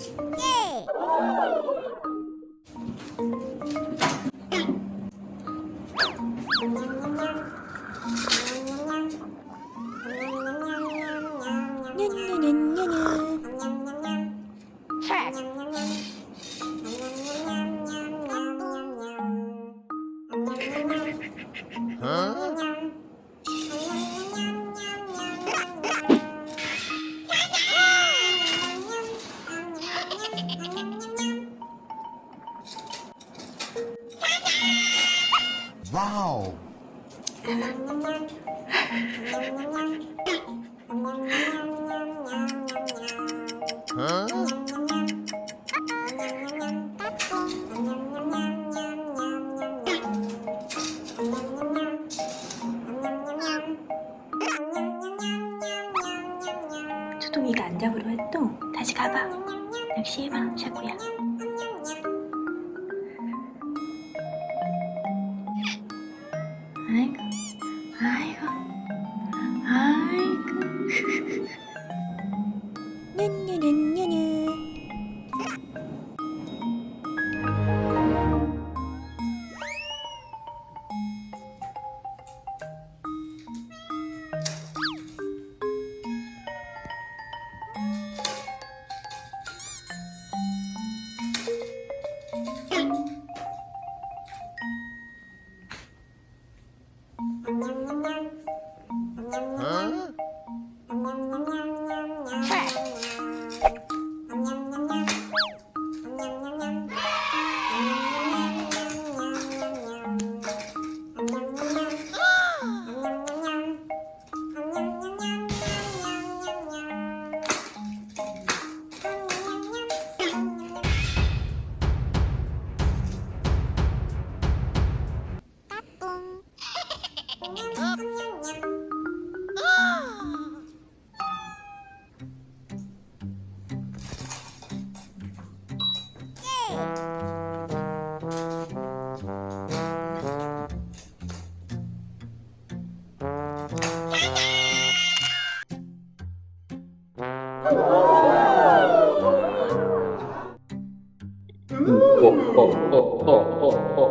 예! Huh? 초동이가 안 잡으러 했또 다시 가봐 낚시해봐 샤구야 Ai, Huh? 嗯哦哦哦哦哦哦。